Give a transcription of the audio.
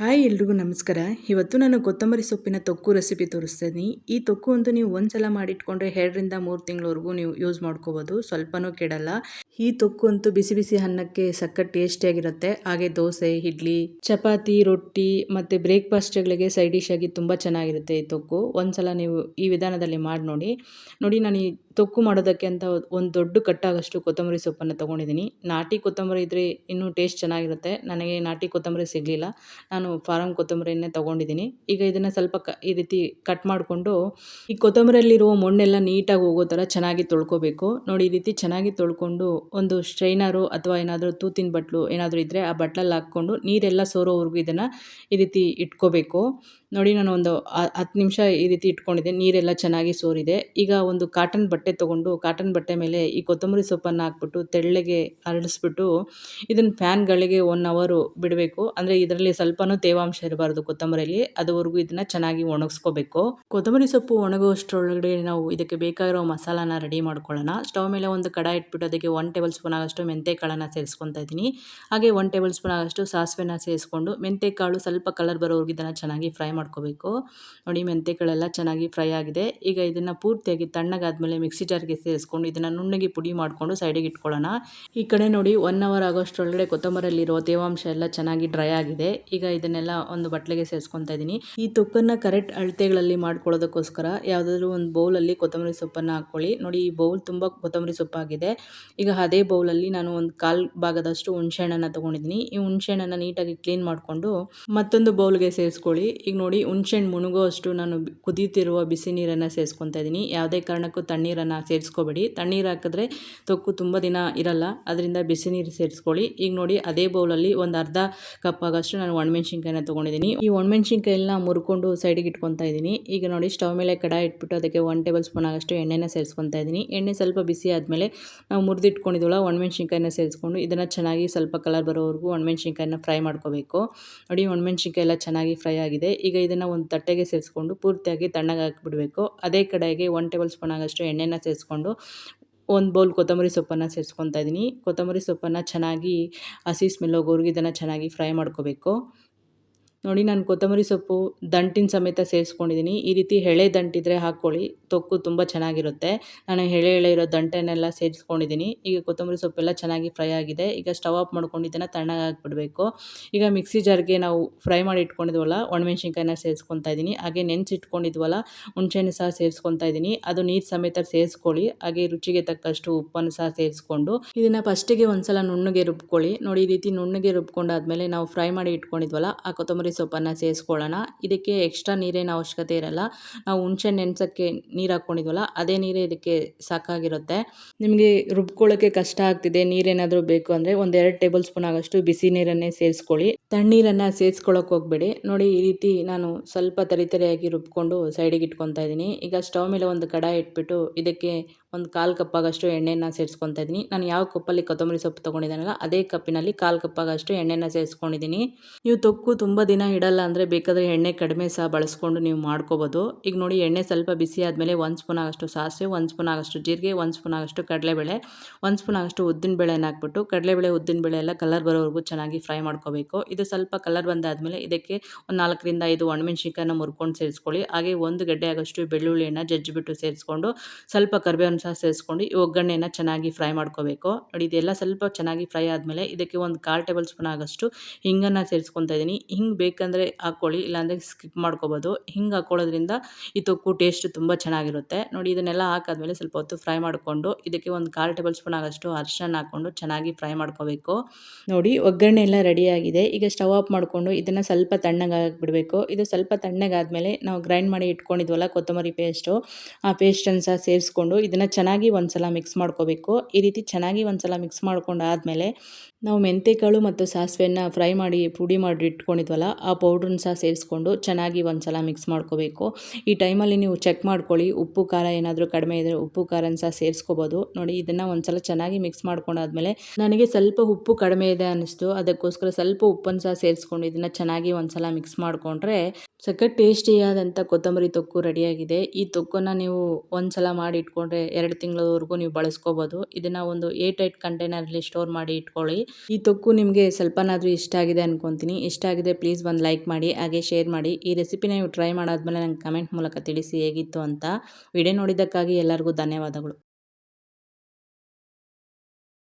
Hi ಎಲ್ರಿಗೂ ನಮಸ್ಕಾರ. ಇವತ್ತು ನಾನು ಕೊತ್ತಂಬರಿ ಸೊಪ್ಪಿನ ತೊಕ್ಕು ರೆಸಿಪಿ ತೋರಿಸ್ತೀನಿ. ಈ ತೊಕ್ಕು ಅಂತೂ ನೀವು ಒಂದ್ಸಲ ಮಾಡಿಟ್ಕೊಂಡ್ರೆ ಎರಡರಿಂದ ಮೂರು ತಿಂಗಳವರೆಗೂ ನೀವು ಯೂಸ್ ಮಾಡ್ಕೋಬೋದು. ಸ್ವಲ್ಪನೂ ಕೆಡಲ್ಲ. ಈ ತೊಕ್ಕು ಅಂತೂ ಬಿಸಿ ಬಿಸಿ ಅನ್ನಕ್ಕೆ ಸಖತ್ ಟೇಸ್ಟಿಯಾಗಿರುತ್ತೆ ಹಾಗೆ ದೋಸೆ, ಇಡ್ಲಿ, ಚಪಾತಿ, ರೊಟ್ಟಿ ಮತ್ತು ಬ್ರೇಕ್ಫಾಸ್ಟ್ಗಳಿಗೆ ಸೈಡ್ ಡಿಶ್ ಆಗಿ ತುಂಬ ಚೆನ್ನಾಗಿರುತ್ತೆ ಈ ತೊಕ್ಕು. ಒಂದ್ಸಲ ನೀವು ಈ ವಿಧಾನದಲ್ಲಿ ಮಾಡಿ ನೋಡಿ. ನೋಡಿ ನಾನು ಈ ತೊಕ್ಕು ಮಾಡೋದಕ್ಕೆ ಅಂತ ಒಂದು ದೊಡ್ಡ ಕಟ್ಟಾಗಷ್ಟು ಕೊತ್ತಂಬರಿ ಸೊಪ್ಪನ್ನು ತೊಗೊಂಡಿದ್ದೀನಿ. ನಾಟಿ ಕೊತ್ತಂಬರಿ ಇದ್ದರೆ ಇನ್ನೂ ಟೇಸ್ಟ್ ಚೆನ್ನಾಗಿರುತ್ತೆ. ನನಗೆ ನಾಟಿ ಕೊತ್ತಂಬರಿ ಸಿಗಲಿಲ್ಲ. ನಾನು ಫಾರಂ ಕೊತ್ತಂಬರಿಯನ್ನೇ ತೊಗೊಂಡಿದ್ದೀನಿ. ಈಗ ಇದನ್ನು ಸ್ವಲ್ಪ ಕ, ಈ ರೀತಿ ಕಟ್ ಮಾಡಿಕೊಂಡು ಈ ಕೊತ್ತಂಬರಿಯಲ್ಲಿರುವ ಮೊಣ್ಣೆಲ್ಲ ನೀಟಾಗಿ ಹೋಗೋ ಥರ ಚೆನ್ನಾಗಿ ತೊಳ್ಕೊಬೇಕು. ನೋಡಿ ಈ ರೀತಿ ಚೆನ್ನಾಗಿ ತೊಳ್ಕೊಂಡು ಒಂದು ಸ್ಟ್ರೈನರು ಅಥವಾ ಏನಾದರೂ ತೂತಿನ ಬಟ್ಲು ಏನಾದರೂ ಇದ್ದರೆ ಆ ಬಟ್ಲಲ್ಲಿ ಹಾಕ್ಕೊಂಡು ನೀರೆಲ್ಲ ಸೋರೋವರೆಗೂ ಇದನ್ನು ಈ ರೀತಿ ಇಟ್ಕೋಬೇಕು. ನೋಡಿ ನಾನು ಒಂದು ಹತ್ತು ನಿಮಿಷ ಈ ರೀತಿ ಇಟ್ಕೊಂಡಿದ್ದೆ. ನೀರೆಲ್ಲ ಚೆನ್ನಾಗಿ ಸೋರಿದೆ. ಈಗ ಒಂದು ಕಾಟನ್ ಬಟ್ಟೆ ತೊಗೊಂಡು ಕಾಟನ್ ಬಟ್ಟೆ ಮೇಲೆ ಈ ಕೊತ್ತಂಬರಿ ಸೊಪ್ಪನ್ನು ಹಾಕ್ಬಿಟ್ಟು ತೆಳ್ಳಗೆ ಅರಳಿಸ್ಬಿಟ್ಟು ಇದನ್ನು ಫ್ಯಾನ್ಗಳಿಗೆ ಒನ್ ಅವರು ಬಿಡಬೇಕು. ಅಂದರೆ ಇದರಲ್ಲಿ ಸ್ವಲ್ಪನೂ ತೇವಾಂಶ ಇರಬಾರ್ದು ಕೊತ್ತಂಬರಿಯಲ್ಲಿ ಅದುವರೆಗೂ ಇದನ್ನು ಚೆನ್ನಾಗಿ ಒಣಗಿಸ್ಕೋಬೇಕು. ಕೊತ್ತಂಬರಿ ಸೊಪ್ಪು ಒಣಗುವಷ್ಟರೊಳಗಡೆ ನಾವು ಇದಕ್ಕೆ ಬೇಕಾಗಿರೋ ಮಸಾಲಾನ ರೆಡಿ ಮಾಡ್ಕೊಳ್ಳೋಣ. ಸ್ಟವ್ ಮೇಲೆ ಒಂದು ಕಡಾಯಿ ಇಟ್ಬಿಟ್ಟು ಅದಕ್ಕೆ ಒನ್ ಟೇಬಲ್ ಸ್ಪೂನ್ ಆಗೋಷ್ಟು ಮೆಂತೆ ಕಾಳನ್ನು ಸೇರಿಸ್ಕೊತಾ ಇದ್ದೀನಿ. ಹಾಗೆ ಒನ್ ಟೇಬಲ್ ಸ್ಪೂನ್ ಆಗೋಷ್ಟು ಸಾಸಿವೆನ ಸೇರಿಸ್ಕೊಂಡು ಮೆಂತೆ ಕಾಳು ಸ್ವಲ್ಪ ಕಲರ್ ಬರೋವರೆಗೂ ಇದನ್ನು ಚೆನ್ನಾಗಿ ಫ್ರೈ ಮಾಡ್ಕೋಬೇಕು. ನೋಡಿ ಮೆಂತ್ಯಗಳೆಲ್ಲ ಚೆನ್ನಾಗಿ ಫ್ರೈ ಆಗಿದೆ. ಈಗ ಇದನ್ನು ಪೂರ್ತಿಯಾಗಿ ತಣ್ಣಗಾದ್ಮೇಲೆ ಮಿಕ್ಸಿ ಜಾರ್ಗೆ ಸೇರಿಸ್ಕೊಂಡು ಇದನ್ನು ನುಣ್ಣಗೆ ಪುಡಿ ಮಾಡಿಕೊಂಡು ಸೈಡಿಗೆ ಇಟ್ಕೊಳ್ಳೋಣ. ಈ ಕಡೆ ನೋಡಿ ಒನ್ ಅವರ್ ಆಗೋಷ್ಟರೊಳಗಡೆ ಕೊತ್ತಂಬರಲ್ಲಿರುವ ತೇವಾಂಶ ಎಲ್ಲ ಚೆನ್ನಾಗಿ ಡ್ರೈ ಆಗಿದೆ. ಈಗ ಇದನ್ನೆಲ್ಲ ಒಂದು ಬಟ್ಲಿಗೆ ಸೇರಿಸ್ಕೊತಾ ಇದ್ದೀನಿ ಈ ತೊಕ್ಕನ್ನು ಕರೆಕ್ಟ್ ಅಳತೆಗಳಲ್ಲಿ ಮಾಡ್ಕೊಳ್ಳೋದಕ್ಕೋಸ್ಕರ ಯಾವುದಾದ್ರೂ ಒಂದು ಬೌಲಲ್ಲಿ ಕೊತ್ತಂಬರಿ ಸೊಪ್ಪನ್ನು ಹಾಕ್ಕೊಳ್ಳಿ. ನೋಡಿ, ಈ ಬೌಲ್ ತುಂಬ ಕೊತ್ತಂಬರಿ ಸೊಪ್ಪಾಗಿದೆ. ಈಗ ಅದೇ ಬೌಲಲ್ಲಿ ನಾನು ಒಂದು ಕಾಲ್ ಭಾಗದಷ್ಟು ಹುಣಸೆಹಣ್ಣನ್ನು ತೊಗೊಂಡಿದ್ದೀನಿ ಈ ಹುಣಸೆಹಣ್ಣನ್ನು ನೀಟಾಗಿ ಕ್ಲೀನ್ ಮಾಡಿಕೊಂಡು ಮತ್ತೊಂದು ಬೌಲ್ಗೆ ಸೇರಿಸ್ಕೊಳ್ಳಿ. ಈಗ ನೋಡಿ ಹುಣ್ಸೆಹಣ್ಣು ಮುಣುಗೋ ನಾನು ಕುದೀತಿರುವ ಬಿಸಿ ನೀರನ್ನು ಸೇರಿಸ್ಕೊತಾ ಇದ್ದೀನಿ. ಯಾವುದೇ ಕಾರಣಕ್ಕೂ ತಣ್ಣೀರನ್ನು ಸೇರಿಸ್ಕೋಬೇಡಿ. ತಣ್ಣೀರು ಹಾಕಿದ್ರೆ ತೊಕ್ಕು ತುಂಬ ದಿನ ಇರಲ್ಲ. ಅದರಿಂದ ಬಿಸಿ ನೀರು ಸೇರಿಸ್ಕೊಳ್ಳಿ. ಈಗ ನೋಡಿ ಅದೇ ಬೌಲಲ್ಲಿ ಒಂದು ಅರ್ಧ ಕಪ್ ಆಗೋಷ್ಟು ನಾನು ಒಣಮೆಣ್ಸಿನ್ಕಾಯಿನ ತೊಗೊಂಡಿದ್ದೀನಿ. ಈ ಒಣಮೆಣ್ಸಿನ್ಕಾಯೆಲ್ಲ ಮುರ್ಕೊಂಡು ಸೈಡಿಗೆ ಇಟ್ಕೊತಾ ಇದ್ದೀನಿ. ಈಗ ನೋಡಿ ಸ್ಟವ್ ಮೇಲೆ ಕಡಾಯಿ ಇಟ್ಬಿಟ್ಟು ಅದಕ್ಕೆ ಒನ್ ಟೇಬಲ್ ಸ್ಪೂನ್ ಆಗೋಷ್ಟು ಎಣ್ಣೆನ ಸೇರಿಸ್ಕೊತಾ ಇದ್ದೀನಿ. ಎಣ್ಣೆ ಸ್ವಲ್ಪ ಬಿಸಿ ಆದಮೇಲೆ ನಾವು ಮುರಿದಿಟ್ಕೊಂಡಿದ್ವಲ್ಲ ಒಣಮೆಣ್ಸಿನ್ಕಾಯಿನ ಸೇರಿಸ್ಕೊಂಡು ಇದನ್ನು ಚೆನ್ನಾಗಿ ಸ್ವಲ್ಪ ಕಲರ್ ಬರೋವರೆಗೂ ಒಣಮೆಣ್ಸಿನ್ಕಾಯಿನ ಫ್ರೈ ಮಾಡ್ಕೋಬೇಕು. ನೋಡಿ ಒಣಮೆಣ್ಸಿನ್ಕಾಯಿ ಎಲ್ಲ ಚೆನ್ನಾಗಿ ಫ್ರೈ ಆಗಿದೆ. ಈಗ ಇದನ್ನು ಒಂದು ತಟ್ಟೆಗೆ ಸೇರಿಸ್ಕೊಂಡು ಪೂರ್ತಿಯಾಗಿ ತಣ್ಣಗೆ ಹಾಕಿಬಿಡಬೇಕು. ಅದೇ ಕಡೆಗೆ ಒನ್ ಟೇಬಲ್ ಸ್ಪೂನ್ ಆಗೋಷ್ಟು ಎಣ್ಣೆನ ಸೇರಿಸ್ಕೊಂಡು ಒಂದು ಬೌಲ್ ಕೊತ್ತಂಬರಿ ಸೊಪ್ಪನ್ನು ಸೇರಿಸ್ಕೊತಾ ಇದ್ದೀನಿ ಕೊತ್ತಂಬರಿ ಸೊಪ್ಪನ್ನು ಚೆನ್ನಾಗಿ ಹಸಿ ಸ್ಮೆಲ್ ಹೋಗೋವರೆಗೂ ಇದನ್ನು ಚೆನ್ನಾಗಿ ಫ್ರೈ ಮಾಡ್ಕೋಬೇಕು. ನೋಡಿ, ನಾನು ಕೊತ್ತಂಬರಿ ಸೊಪ್ಪು ದಂಟಿನ ಸಮೇತ ಸೇರಿಸ್ಕೊಂಡಿದ್ದೀನಿ ಈ ರೀತಿ ಎಳೆ ದಂಟಿದ್ರೆ ಹಾಕ್ಕೊಳ್ಳಿ. ತೊಕ್ಕು ತುಂಬ ಚೆನ್ನಾಗಿರುತ್ತೆ. ನಾನು ಎಳೆ ಎಳೆ ಇರೋ ದಂಟನ್ನೆಲ್ಲ ಸೇರಿಸ್ಕೊಂಡಿದ್ದೀನಿ ಈಗ ಕೊತ್ತಂಬರಿ ಸೊಪ್ಪೆಲ್ಲ ಚೆನ್ನಾಗಿ ಫ್ರೈ ಆಗಿದೆ. ಈಗ ಸ್ಟವ್ ಆಫ್ ಮಾಡ್ಕೊಂಡು ಇದನ್ನು ತಣ್ಣಗೆ ಹಾಕ್ಬಿಡಬೇಕು. ಈಗ ಮಿಕ್ಸಿ ಜಾರ್ಗೆ ನಾವು ಫ್ರೈ ಮಾಡಿ ಇಟ್ಕೊಂಡಿದ್ವಲ್ಲ, ಒಣಮೆಣ್ಸಿನ್ಕಾಯಿನ ಸೇರಿಸ್ಕೊತಾ ಇದ್ದೀನಿ ಹಾಗೆ ನೆನೆಸಿಟ್ಕೊಂಡಿದ್ವಲ್ಲ, ಹುಣಸೆಹಣ್ಣು ಸಹ ಸೇರಿಸ್ಕೊತಾ ಇದ್ದೀನಿ ಅದು ನೀರು ಸಮೇತ ಸೇರಿಸ್ಕೊಳ್ಳಿ. ಹಾಗೆ ರುಚಿಗೆ ತಕ್ಕಷ್ಟು ಉಪ್ಪನ್ನು ಸಹ ಸೇರಿಸ್ಕೊಂಡು ಇದನ್ನು ಫಸ್ಟಿಗೆ ಒಂದ್ಸಲ ನುಣ್ಣಗೆ ರುಬ್ಕೊಳ್ಳಿ. ನೋಡಿ, ಈ ರೀತಿ ನುಣ್ಣಗೆ ರುಬ್ಕೊಂಡಾದ್ಮೇಲೆ ನಾವು ಫ್ರೈ ಮಾಡಿ ಇಟ್ಕೊಂಡಿದ್ವಲ್ಲ, ಆ ಕೊತ್ತಂಬರಿ ಸೊಪ್ಪನ್ನು ಸೇರಿಸ್ಕೊಳ್ಳೋಣ. ಇದಕ್ಕೆ ಎಕ್ಸ್ಟ್ರಾ ನೀರೇನು ಅವಶ್ಯಕತೆ ಇರಲ್ಲ. ನಾವು ಹುಣಸೆ ನೆನೆಸೋಕ್ಕೆ ನೀರು ಹಾಕ್ಕೊಂಡಿದ್ವಲ್ಲ, ಅದೇ ನೀರೇ ಇದಕ್ಕೆ ಸಾಕಾಗಿರುತ್ತೆ. ನಿಮಗೆ ರುಬ್ಕೊಳ್ಳೋಕ್ಕೆ ಕಷ್ಟ ಆಗ್ತಿದೆ, ನೀರೇನಾದರೂ ಬೇಕು ಅಂದರೆ ಒಂದೆರಡು ಟೇಬಲ್ ಸ್ಪೂನ್ ಆಗೋಷ್ಟು ಬಿಸಿ ನೀರನ್ನೇ ಸೇರಿಸ್ಕೊಳ್ಳಿ. ತಣ್ಣೀರನ್ನು ಸೇರಿಸ್ಕೊಳ್ಳೋಕೆ ಹೋಗಬೇಡಿ. ನೋಡಿ, ಈ ರೀತಿ ನಾನು ಸ್ವಲ್ಪ ತರಿತರಿಯಾಗಿ ರುಬ್ಕೊಂಡು ಸೈಡಿಗೆ ಇಟ್ಕೊತಾ ಇದ್ದೀನಿ. ಈಗ ಸ್ಟವ್ ಮೇಲೆ ಒಂದು ಕಡಾಯಿ ಇಟ್ಬಿಟ್ಟು ಇದಕ್ಕೆ ಒಂದು ಕಾಲು ಕಪ್ಪಾಗಷ್ಟು ಎಣ್ಣೆನ ಸೇರಿಸ್ಕೊತಾ ಇದ್ದೀನಿ. ನಾನು ಯಾವ ಕಪ್ಪಲ್ಲಿ ಕೊತ್ತಂಬರಿ ಸೊಪ್ಪು ತೊಗೊಂಡಿದ್ದಾನಲ್ಲ, ಅದೇ ಕಪ್ಪಿನಲ್ಲಿ ಕಾಲು ಕಪ್ಪಾಗಷ್ಟು ಎಣ್ಣೆನ ಸೇರಿಸ್ಕೊಂಡಿದ್ದೀನಿ. ನೀವು ತೊಕ್ಕು ತುಂಬ ದಿನ ಇಡಲ್ಲ ಅಂದರೆ ಬೇಕಾದರೆ ಎಣ್ಣೆ ಕಡಿಮೆ ಸಹ ಬಳಸ್ಕೊಂಡು ನೀವು ಮಾಡ್ಕೋಬೋದು. ಈಗ ನೋಡಿ, ಎಣ್ಣೆ ಸ್ವಲ್ಪ ಬಿಸಿ ಆದಮೇಲೆ ಒಂದು ಸ್ಪೂನ್ ಆಗಷ್ಟು ಸಾಸಿವೆ, ಒಂದು ಸ್ಪೂನ್ ಆಗಷ್ಟು ಜೀರಿಗೆ, ಒಂದು ಸ್ಪೂನ್ ಆಗಷ್ಟು ಕಡಲೆಬೇಳೆ, ಒಂದು ಸ್ಪೂನ್ ಆಗಷ್ಟು ಉದ್ದಿನ ಬೇಳೆನ ಹಾಕ್ಬಿಟ್ಟು ಕಡಲೆಬೇಳೆ ಉದ್ದಿನಬೇಳೆ ಎಲ್ಲ ಕಲರ್ ಬರೋವರೆಗೂ ಚೆನ್ನಾಗಿ ಫ್ರೈ ಮಾಡ್ಕೋಬೇಕು. ಇದು ಸ್ವಲ್ಪ ಕಲರ್ ಬಂದಾದಮೇಲೆ ಇದಕ್ಕೆ ಒಂದು ನಾಲ್ಕರಿಂದ ಐದು ಒಣಮೆಣ್ಸಿನ್ಕಾಯನ್ನ ಮುರ್ಕೊಂಡು ಸೇರಿಸ್ಕೊಳ್ಳಿ. ಹಾಗೆ ಒಂದು ಗಡ್ಡೆ ಆಗಷ್ಟು ಬೆಳ್ಳುಳ್ಳಿಯನ್ನು ಜಜ್ಜಿಬಿಟ್ಟು ಸೇರಿಸ್ಕೊಂಡು ಸ್ವಲ್ಪ ಸಹ ಸೇರಿಸ್ಕೊಂಡು ಈ ಒಗ್ಗರಣೆಯನ್ನು ಚೆನ್ನಾಗಿ ಫ್ರೈ ಮಾಡ್ಕೋಬೇಕು. ನೋಡಿ, ಇದೆಲ್ಲ ಸ್ವಲ್ಪ ಚೆನ್ನಾಗಿ ಫ್ರೈ ಆದಮೇಲೆ ಇದಕ್ಕೆ ಒಂದು ಕಾಲು ಟೇಬಲ್ ಸ್ಪೂನ್ ಆಗೋಷ್ಟು ಹಿಂಗನ್ನು ಸೇರಿಸ್ಕೊತಾ ಇದ್ದೀನಿ ಹಿಂಗೆ ಬೇಕಂದರೆ ಹಾಕ್ಕೊಳ್ಳಿ, ಇಲ್ಲಾಂದರೆ ಸ್ಕಿಪ್ ಮಾಡ್ಕೋಬೋದು. ಹಿಂಗೆ ಹಾಕ್ಕೊಳ್ಳೋದ್ರಿಂದ ಈ ತೊಕ್ಕು ಟೇಸ್ಟ್ ತುಂಬ ಚೆನ್ನಾಗಿರುತ್ತೆ. ನೋಡಿ, ಇದನ್ನೆಲ್ಲ ಹಾಕಾದ್ಮೇಲೆ ಸ್ವಲ್ಪ ಹೊತ್ತು ಫ್ರೈ ಮಾಡಿಕೊಂಡು ಇದಕ್ಕೆ ಒಂದು ಕಾಲು ಟೇಬಲ್ ಸ್ಪೂನ್ ಆಗೋಷ್ಟು ಅರಿಶಿನ ಹಾಕ್ಕೊಂಡು ಚೆನ್ನಾಗಿ ಫ್ರೈ ಮಾಡ್ಕೋಬೇಕು. ನೋಡಿ, ಒಗ್ಗರಣೆ ಎಲ್ಲ ರೆಡಿಯಾಗಿದೆ ಈಗ ಸ್ಟವ್ ಆಫ್ ಮಾಡಿಕೊಂಡು ಇದನ್ನು ಸ್ವಲ್ಪ ತಣ್ಣಗೆ ಬಿಡಬೇಕು ಇದು ಸ್ವಲ್ಪ ತಣ್ಣಗಾದಮೇಲೆ ನಾವು ಗ್ರೈಂಡ್ ಮಾಡಿ ಇಟ್ಕೊಂಡಿದ್ವಲ್ಲ ಕೊತ್ತಂಬರಿ ಪೇಸ್ಟು, ಆ ಪೇಸ್ಟನ್ನು ಸಹ ಸೇರಿಸ್ಕೊಂಡು ಇದನ್ನು ಚೆನ್ನಾಗಿ ಒಂದ್ಸಲ ಮಿಕ್ಸ್ ಮಾಡ್ಕೋಬೇಕು. ಈ ರೀತಿ ಚೆನ್ನಾಗಿ ಒಂದ್ಸಲ ಮಿಕ್ಸ್ ಮಾಡ್ಕೊಂಡಾದಮೇಲೆ ನಾವು ಮೆಂತೆಕಾಳು ಮತ್ತು ಸಾಸಿವೆನ ಫ್ರೈ ಮಾಡಿ ಪುಡಿ ಮಾಡಿ ಇಟ್ಕೊಂಡಿದ್ವಲ್ಲ, ಆ ಪೌಡ್ರನ್ನ ಸಹ ಸೇರಿಸ್ಕೊಂಡು ಚೆನ್ನಾಗಿ ಒಂದು ಸಲ ಮಿಕ್ಸ್ ಮಾಡ್ಕೋಬೇಕು. ಈ ಟೈಮಲ್ಲಿ ನೀವು ಚೆಕ್ ಮಾಡ್ಕೊಳ್ಳಿ, ಉಪ್ಪು, ಖಾರ ಏನಾದರೂ ಕಡಿಮೆ ಇದ್ದರೆ ಉಪ್ಪು ಖಾರನ ಸಹ ಸೇರಿಸ್ಕೋಬೋದು. ನೋಡಿ, ಇದನ್ನು ಒಂದು ಸಲ ಚೆನ್ನಾಗಿ ಮಿಕ್ಸ್ ಮಾಡ್ಕೊಂಡಾದ್ಮೇಲೆ ನನಗೆ ಸ್ವಲ್ಪ ಉಪ್ಪು ಕಡಿಮೆ ಇದೆ ಅನ್ನಿಸ್ತು ಅದಕ್ಕೋಸ್ಕರ ಸ್ವಲ್ಪ ಉಪ್ಪನ್ನು ಸಹ ಸೇರಿಸ್ಕೊಂಡು ಇದನ್ನು ಚೆನ್ನಾಗಿ ಒಂದು ಸಲ ಮಿಕ್ಸ್ ಮಾಡಿಕೊಂಡ್ರೆ ಸಖತ್ ಟೇಸ್ಟಿಯಾದಂಥ ಕೊತ್ತಂಬರಿ ತೊಕ್ಕು ರೆಡಿಯಾಗಿದೆ. ಈ ತೊಕ್ಕನ್ನು ನೀವು ಒಂದು ಸಲ ಮಾಡಿ ಇಟ್ಕೊಂಡ್ರೆ ಎರಡು ತಿಂಗಳವರೆಗೂ ನೀವು ಬಳಸ್ಕೋಬೋದು. ಇದನ್ನು ಒಂದು ಏಟ್ ಏಟ್ ಕಂಟೈನರಲ್ಲಿ ಸ್ಟೋರ್ ಮಾಡಿ ಇಟ್ಕೊಳ್ಳಿ. ಈ ತೊಕ್ಕು ನಿಮಗೆ ಸ್ವಲ್ಪನಾದರೂ ಇಷ್ಟ ಆಗಿದೆ ಅನ್ಕೊತೀನಿ. ಇಷ್ಟ ಆಗಿದೆ ಪ್ಲೀಸ್ ಒಂದು ಲೈಕ್ ಮಾಡಿ, ಹಾಗೆ ಶೇರ್ ಮಾಡಿ. ಈ ರೆಸಿಪಿನ ನೀವು ಟ್ರೈ ಮಾಡಾದ್ಮೇಲೆ ನಂಗೆ ಕಮೆಂಟ್ ಮೂಲಕ ತಿಳಿಸಿ ಹೇಗಿತ್ತು ಅಂತ. ವಿಡಿಯೋ ನೋಡಿದ್ದಕ್ಕಾಗಿ ಎಲ್ಲರಿಗೂ ಧನ್ಯವಾದಗಳು.